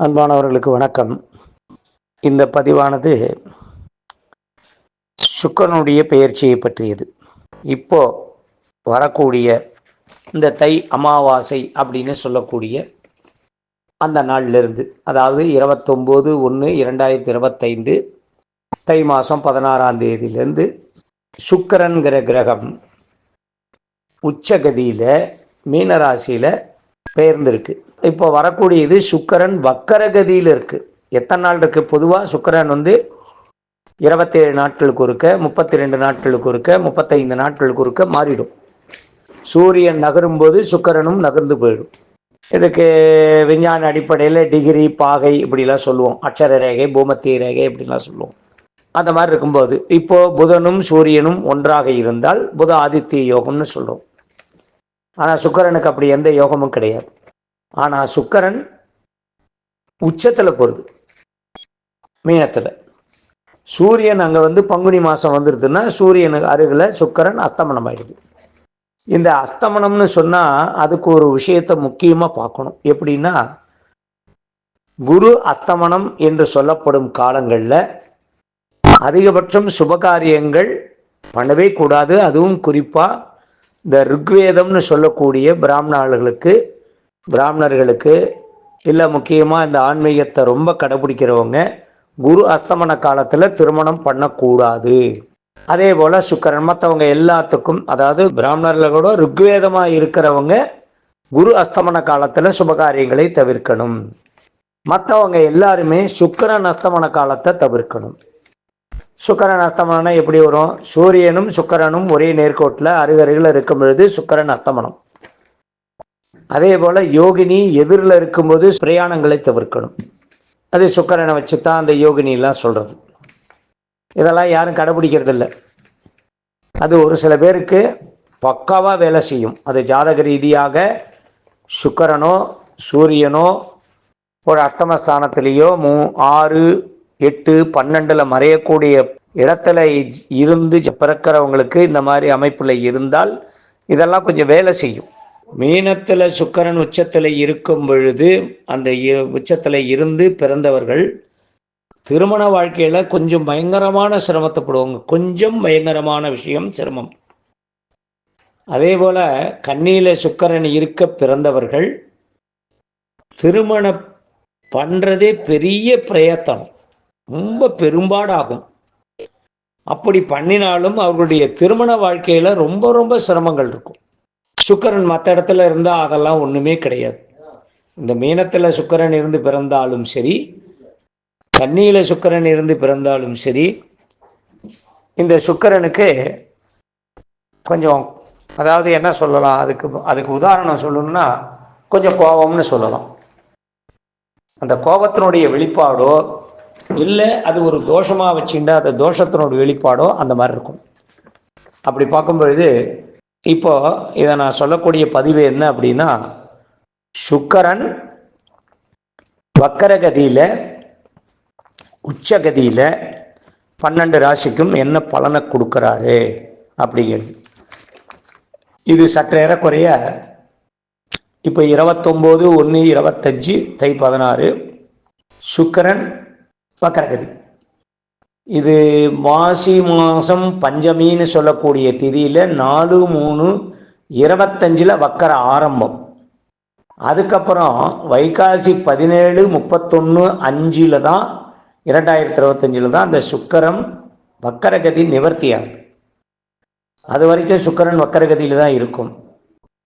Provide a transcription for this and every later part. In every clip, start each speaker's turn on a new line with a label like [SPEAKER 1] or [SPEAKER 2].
[SPEAKER 1] அன்பானவர்களுக்கு வணக்கம். இந்த பதிவானது சுக்கரனுடைய பெயர்ச்சியை பற்றியது. இப்போ வரக்கூடிய இந்த தை அமாவாசை அப்படின்னு சொல்லக்கூடிய அந்த நாளிலிருந்து அதாவது இருபத்தொம்போது ஒன்று இரண்டாயிரத்தி இருபத்தைந்து தை மாதம் பதினாறாம் தேதியிலேருந்து சுக்கரன்கிற கிரகம் உச்சகதியில் மீனராசியில் பெயர்ந்திருக்கு. இப்போ வரக்கூடியது சுக்கரன் வக்கரகதியில் இருக்கு. எத்தனை நாள் இருக்கு? பொதுவாக சுக்கரன் வந்து இருபத்தேழு நாட்களுக்கு ஒருக்க முப்பத்தி ரெண்டு நாட்களுக்கு ஒருக்க முப்பத்தைந்து நாட்களுக்கு ஒருக்க மாறிடும். சூரியன் நகரும்போது சுக்கரனும் நகர்ந்து போயிடும். இதுக்கு விஞ்ஞான அடிப்படையில் டிகிரி பாகை இப்படிலாம் சொல்லுவோம். அட்சர ரேகை பூமத்திய ரேகை இப்படிலாம் சொல்லுவோம். அந்த மாதிரி இருக்கும்போது இப்போ புதனும் சூரியனும் ஒன்றாக இருந்தால் புத ஆதித்ய யோகம்னு சொல்கிறோம் ஆனால் சுக்கரனுக்கு அப்படி எந்த யோகமும் கிடையாது. ஆனால் சுக்கரன் உச்சத்தில் போகிறது மீனத்தில். சூரியன் அங்கே வந்து பங்குனி மாதம் வந்துடுதுன்னா சூரியனுக்கு அருகில் சுக்கரன் அஸ்தமனம் ஆயிடுது. இந்த அஸ்தமனம்னு சொன்னால் அதுக்கு ஒரு விஷயத்தை முக்கியமாக பார்க்கணும். எப்படின்னா குரு அஸ்தமனம் என்று சொல்லப்படும் காலங்களில் அதிகபட்சம் சுபகாரியங்கள் பண்ணவே கூடாது. அதுவும் குறிப்பாக இந்த ருக்வேதம்னு சொல்லக்கூடிய பிராமணர்களுக்கு பிராமணர்களுக்கு இல்லை முக்கியமாக இந்த ஆன்மீகத்தை ரொம்ப கடைபிடிக்கிறவங்க குரு அஸ்தமன காலத்தில் திருமணம் பண்ணக்கூடாது. அதே போல் சுக்கரன் மற்றவங்க எல்லாத்துக்கும் அதாவது பிராமணர்களோட ருக்வேதமாக இருக்கிறவங்க குரு அஸ்தமன காலத்தில் சுபகாரியங்களை தவிர்க்கணும். மற்றவங்க எல்லாருமே சுக்கரன் அஸ்தமன காலத்தை தவிர்க்கணும். சுக்கரன் அஸ்தமனம்னா எப்படி வரும்? சூரியனும் சுக்கரனும் ஒரே நேர்கோட்டில் அருகருகில் இருக்கும் பொழுது சுக்கரன் அஸ்தமனம். அதே போல் யோகினி எதிரில் இருக்கும்போது பிரயாணங்களை தவிர்க்கணும். அது சுக்கரனை வச்சு தான் அந்த யோகினிலாம் சொல்கிறது இதெல்லாம் யாரும் கடைபிடிக்கிறது இல்லை அது ஒரு சில பேருக்கு பக்காவாக வேலை செய்யும். அது ஜாதக ரீதியாக சுக்கரனோ சூரியனோ ஒரு அஷ்டமஸ்தானத்திலேயோ மூ ஆறு எட்டு பன்னெண்டில் மறையக்கூடிய இடத்துல இருந்து பிறக்கிறவங்களுக்கு இந்த மாதிரி அமைப்பில் இருந்தால் இதெல்லாம் கொஞ்சம் வேலை செய்யும். மீனத்தில் சுக்கரன் உச்சத்தில் இருக்கும் பொழுது அந்த உச்சத்தில் இருந்து பிறந்தவர்கள் திருமண வாழ்க்கையில் கொஞ்சம் பயங்கரமான சிரமத்தைப்படுவாங்க கொஞ்சம் பயங்கரமான விஷயம் சிரமம். அதே போல் கண்ணியில் சுக்கரன் இருக்க பிறந்தவர்கள் திருமணம் பண்ணுறதே பெரிய பிரயத்தனம். ரொம்ப பெரும்பாடாகும். அப்படி பண்ணினாலும் அவர்களுடைய திருமண வாழ்க்கையில் ரொம்ப ரொம்ப சிரமங்கள் இருக்கும். சுக்கரன் மற்ற இடத்துல இருந்தால் அதெல்லாம் ஒன்றுமே கிடையாது. இந்த மீனத்தில் சுக்கரன் இருந்து பிறந்தாலும் சரி கன்னியில் சுக்கரன் இருந்து பிறந்தாலும் சரி இந்த சுக்கரனுக்கு கொஞ்சம் அதாவது என்ன சொல்லலாம் அதுக்கு அதுக்கு உதாரணம் சொல்லணும்னா கொஞ்சம் கோபம்னு சொல்லலாம். அந்த கோபத்தினுடைய வெளிப்பாடோ இல்லை அது ஒரு தோஷமாக வச்சுட்டா அந்த தோஷத்தினோட வெளிப்பாடோ அந்த மாதிரி இருக்கும். அப்படி பார்க்கும்பொழுது இப்போ இதை நான் சொல்லக்கூடிய பதிவு என்ன அப்படின்னா சுக்கரன் வக்கரகதியில் உச்சகதியில் பன்னெண்டு ராசிக்கும் என்ன பலனை கொடுக்குறாரு அப்படிங்கிறது. இது சற்றேறக்குறைய இப்போ இருபத்தொம்போது ஒன்று இருபத்தஞ்சி தை பதினாறு சுக்கரன் வக்கரகதி. இது மாசி மாதம் பஞ்சமின்னு சொல்லக்கூடிய திதியில் நாலு மூணு இருபத்தஞ்சில் வக்கர ஆரம்பம். அதுக்கப்புறம் வைகாசி பதினேழு முப்பத்தொன்று அஞ்சில் தான் இரண்டாயிரத்தி இருபத்தஞ்சில் தான் அந்த சுக்கரம் வக்கரகதி நிவர்த்தி ஆகுது அது வரைக்கும் சுக்கரன் வக்கரகதியில் தான் இருக்கும்.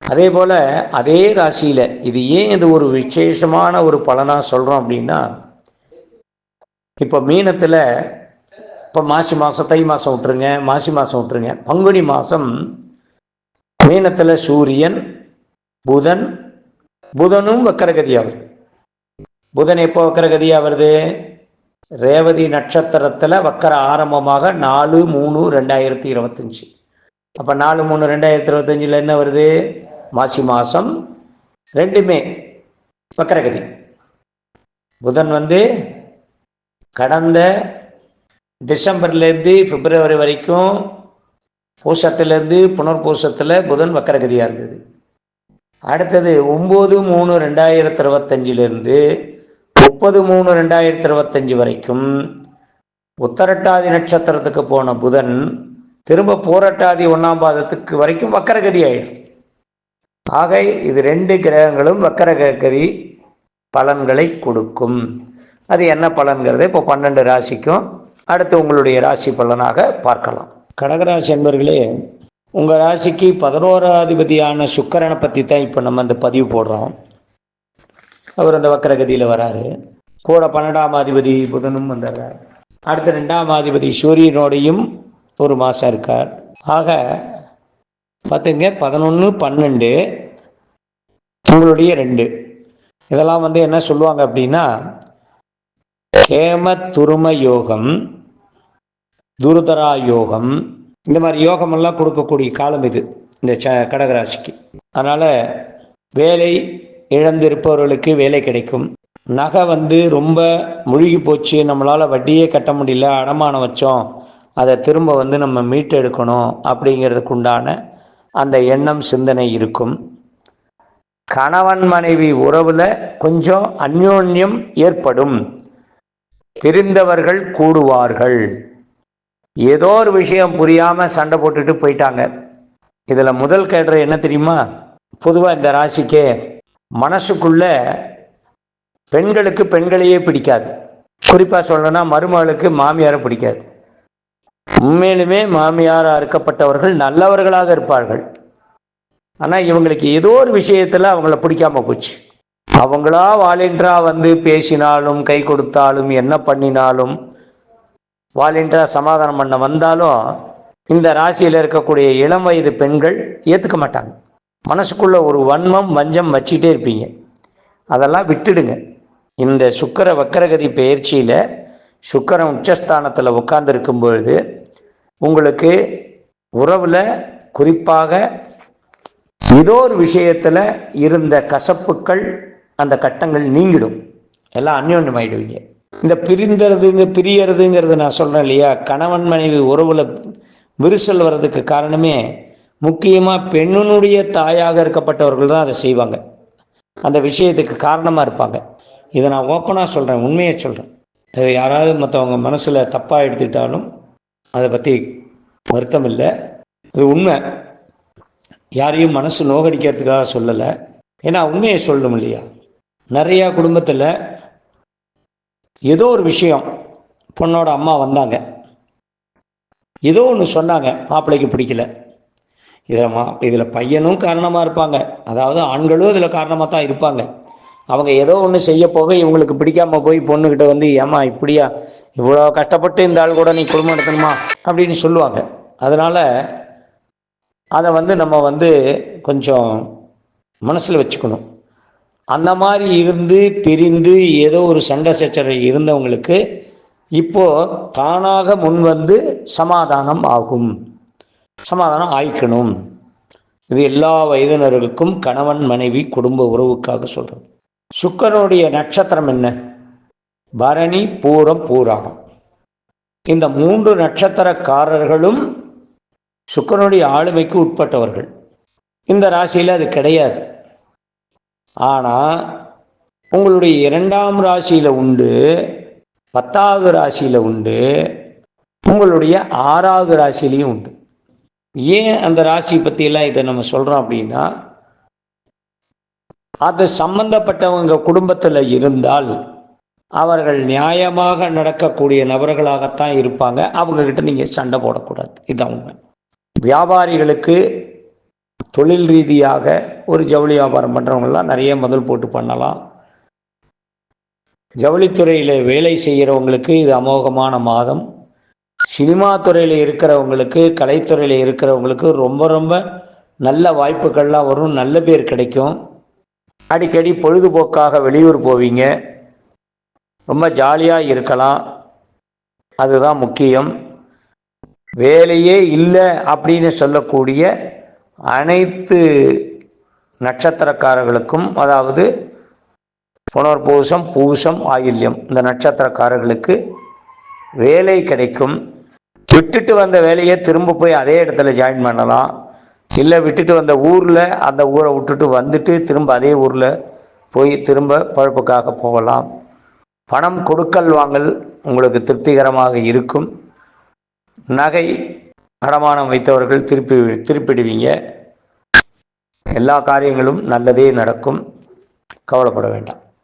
[SPEAKER 1] அதே போல் அதே ராசியில் இது ஏன் இது ஒரு விசேஷமான ஒரு பலனாக சொல்கிறோம் அப்படின்னா இப்போ மீனத்தில் இப்போ மாசி மாதம் தை மாதம் விட்டுருங்க மாசி மாதம் விட்டுருங்க. பங்குனி மாதம் மீனத்தில் சூரியன் புதன் புதனும் வக்கரகதியாக வருது. புதன் எப்போ வக்கரகதியாக வருது? ரேவதி நட்சத்திரத்தில் வக்கர ஆரம்பமாக நாலு மூணு ரெண்டாயிரத்தி இருபத்தஞ்சி. அப்போ நாலு மூணு ரெண்டாயிரத்தி இருபத்தஞ்சில் என்ன வருது? மாசி மாதம் ரெண்டுமே வக்கரகதி. புதன் வந்து கடந்த டிசம்பர்லேருந்து பிப்ரவரி வரைக்கும் பூசத்துலேருந்து புனர்பூசத்தில் புதன் வக்கரகதியாக இருந்தது. அடுத்தது ஒம்பது மூணு ரெண்டாயிரத்தி இருபத்தஞ்சிலிருந்து முப்பது மூணு ரெண்டாயிரத்தி இருபத்தஞ்சி வரைக்கும் உத்தரட்டாதி நட்சத்திரத்துக்கு போன புதன் திரும்ப பூரட்டாதி ஒன்றாம் பாதத்துக்கு வரைக்கும் வக்கரகதி ஆயிடும் ஆக இது ரெண்டு கிரகங்களும் வக்கரகதி பலன்களை கொடுக்கும். அது என்ன பலன்கிறது? இப்போ பன்னெண்டு ராசிக்கும் அடுத்து உங்களுடைய ராசி பலனாக பார்க்கலாம். கடகராசி என்பர்களே உங்கள் ராசிக்கு பதினோராதிபதியான சுக்கரனை பற்றி தான் இப்போ நம்ம இந்த பதிவு போடுறோம். அவர் அந்த வக்கரகதியில் வராரு. கூட பன்னெண்டாம் அதிபதி புதனும் வந்துடுறார். அடுத்த ரெண்டாம் அதிபதி சூரியனோடையும் ஒரு மாதம் இருக்கார். ஆக பார்த்துங்க பதினொன்று பன்னெண்டு உங்களுடைய ரெண்டு. இதெல்லாம் வந்து என்ன சொல்லுவாங்க அப்படின்னா கேம துரும யோகம் துருதரா யோகம் இந்த மாதிரி யோகமெல்லாம் கொடுக்கக்கூடிய காலம் இது இந்த ச கடகராசிக்கு. அதனால் வேலை இழந்திருப்பவர்களுக்கு வேலை கிடைக்கும். நகை வந்து ரொம்ப முழுகி போச்சு நம்மளால் வட்டியே கட்ட முடியல அடமானம் வச்சோம் அதை திரும்ப வந்து நம்ம மீட்டெடுக்கணும் அப்படிங்கிறதுக்கு உண்டான அந்த எண்ணம் சிந்தனை இருக்கும். கணவன் மனைவி உறவில் கொஞ்சம் அந்யோன்யம் ஏற்படும். பிரிந்தவர்கள் கூடுவார்கள். ஏதோ ஒரு விஷயம் புரியாமல் சண்டை போட்டுட்டு போயிட்டாங்க. இதில் முதல் கேடுற என்ன தெரியுமா? பொதுவாக இந்த ராசிக்கு மனசுக்குள்ள பெண்களுக்கு பெண்களையே பிடிக்காது. குறிப்பாக சொல்லணும்னா மருமகளுக்கு மாமியாரை பிடிக்காது. உண்மையிலுமே மாமியாராக இருக்கப்பட்டவர்கள் நல்லவர்களாக இருப்பார்கள். ஆனால் இவங்களுக்கு ஏதோ ஒரு விஷயத்தில் அவங்கள பிடிக்காம போச்சு. அவங்களா வாலின்றா வந்து பேசினாலும் கை கொடுத்தாலும் என்ன பண்ணினாலும் வாலின்றா சமாதானம் பண்ண வந்தாலும் இந்த ராசியில் இருக்கக்கூடிய இளம் வயது பெண்கள் ஏற்றுக்க மாட்டாங்க. மனசுக்குள்ள ஒரு வன்மம் வஞ்சம் வச்சுக்கிட்டே இருப்பீங்க. அதெல்லாம் விட்டுடுங்க. இந்த சுக்கர வக்கரகதி பயிற்சியில் சுக்கரன் உச்சஸ்தானத்தில் உட்கார்ந்துருக்கும் பொழுது உங்களுக்கு உறவில் குறிப்பாக ஏதோ ஒரு விஷயத்தில் இருந்த கசப்புக்கள் அந்த கட்டங்கள் நீங்கிடும். எல்லாம் அந்யோன்யம் ஆயிடுவீங்க இந்த பிரிந்தறதுங்க பிரியறதுங்கிறது நான் சொல்கிறேன் இல்லையா? கணவன் மனைவி உறவில் விரிசல் வர்றதுக்கு காரணமே முக்கியமாக பெண்ணினுடைய தாயாக இருக்கப்பட்டவர்கள் தான் அதை செய்வாங்க. அந்த விஷயத்துக்கு காரணமாக இருப்பாங்க. இதை நான் ஓப்பனாக சொல்கிறேன் உண்மையை சொல்கிறேன் அது யாராவது மற்றவங்க மனசில் தப்பாக எடுத்துக்கிட்டாலும் அதை பற்றி வருத்தம் இல்லை. இது உண்மை. யாரையும் மனசு நோகடிக்கிறதுக்காக சொல்லலை. ஏன்னா உண்மையை சொல்லணும் இல்லையா? நிறையா குடும்பத்தில் ஏதோ ஒரு விஷயம் பொண்ணோட அம்மா வந்தாங்க. ஏதோ ஒன்று சொன்னாங்க மாப்பிள்ளைக்கு பிடிக்கல. இதில் மா இதில் பையனும் காரணமாக இருப்பாங்க. அதாவது ஆண்களும் இதில் காரணமாக தான் இருப்பாங்க. அவங்க ஏதோ ஒன்று செய்ய போக இவங்களுக்கு பிடிக்காம போய் பொண்ணுக்கிட்ட வந்து ஏமா இப்படியா? இவ்வளோ கஷ்டப்பட்டு இந்த ஆள் கூட நீ குடும்பம் நடத்தணுமா? அப்படின்னு சொல்லுவாங்க. அதனால் அதை வந்து நம்ம வந்து கொஞ்சம் மனசில் வச்சுக்கணும். அந்த மாதிரி இருந்து பிரிந்து ஏதோ ஒரு சண்டை சச்சரவு இருந்தவங்களுக்கு இப்போ தானாக முன் வந்து சமாதானம் ஆகும். சமாதானம் ஆயிக்கணும். இது எல்லா வயதினர்களுக்கும் கணவன் மனைவி குடும்ப உறவுக்காக சொல்கிறோம் சுக்கரனுடைய நட்சத்திரம் என்ன? பரணி பூரம் பூராகம். இந்த மூன்று நட்சத்திரக்காரர்களும் சுக்கரனுடைய ஆளுமைக்கு உட்பட்டவர்கள். இந்த ராசியில் அது கிடையாது. ஆனால் உங்களுடைய இரண்டாம் ராசியில் உண்டு பத்தாவது ராசியில் உண்டு உங்களுடைய ஆறாவது ராசிலையும் உண்டு. ஏன் அந்த ராசி பற்றியெல்லாம் இதை நம்ம சொல்கிறோம் அப்படின்னா அது சம்பந்தப்பட்டவங்க குடும்பத்தில் இருந்தால் அவர்கள் நியாயமாக நடக்கக்கூடிய நபர்களாகத்தான் இருப்பாங்க. அவங்கக்கிட்ட நீங்கள் சண்டை போடக்கூடாது. இதுதான் உண்மை. வியாபாரிகளுக்கு தொழில் ரீதியாக ஒரு ஜவுளி வியாபாரம் பண்ணுறவங்களாம் நிறைய முதல் போட்டு பண்ணலாம். ஜவுளித்துறையில் வேலை செய்கிறவங்களுக்கு இது அமோகமான மாதம். சினிமா துறையில் இருக்கிறவங்களுக்கு கலைத்துறையில் இருக்கிறவங்களுக்கு ரொம்ப ரொம்ப நல்ல வாய்ப்புகள்லாம் வரும். நல்ல பேர் கிடைக்கும். அடிக்கடி பொழுதுபோக்காக வெளியூர் போவீங்க. ரொம்ப ஜாலியாக இருக்கலாம். அதுதான் முக்கியம். வேலையே இல்லை அப்படின்னு சொல்லக்கூடிய அனைத்து நட்சத்திரக்காரர்களுக்கும் அதாவது புனர்பூசம் பூசம் ஆயில்யம் இந்த நட்சத்திரக்காரர்களுக்கு வேலை கிடைக்கும். விட்டுட்டு வந்த வேலையை திரும்ப போய் அதே இடத்துல ஜாயின் பண்ணலாம். இல்லை விட்டுட்டு வந்த ஊரில் அந்த ஊரை விட்டுட்டு வந்துட்டு திரும்ப அதே ஊரில் போய் திரும்ப பழப்புக்காக போகலாம். பணம் கொடுக்கல் வாங்கல் உங்களுக்கு திருப்திகரமாக இருக்கும். நகை அடமானம் வைத்தவர்கள் திருப்பி திருப்பிடுவீங்க. எல்லா காரியங்களும் நல்லதே நடக்கும். கவலைப்பட வேண்டாம்.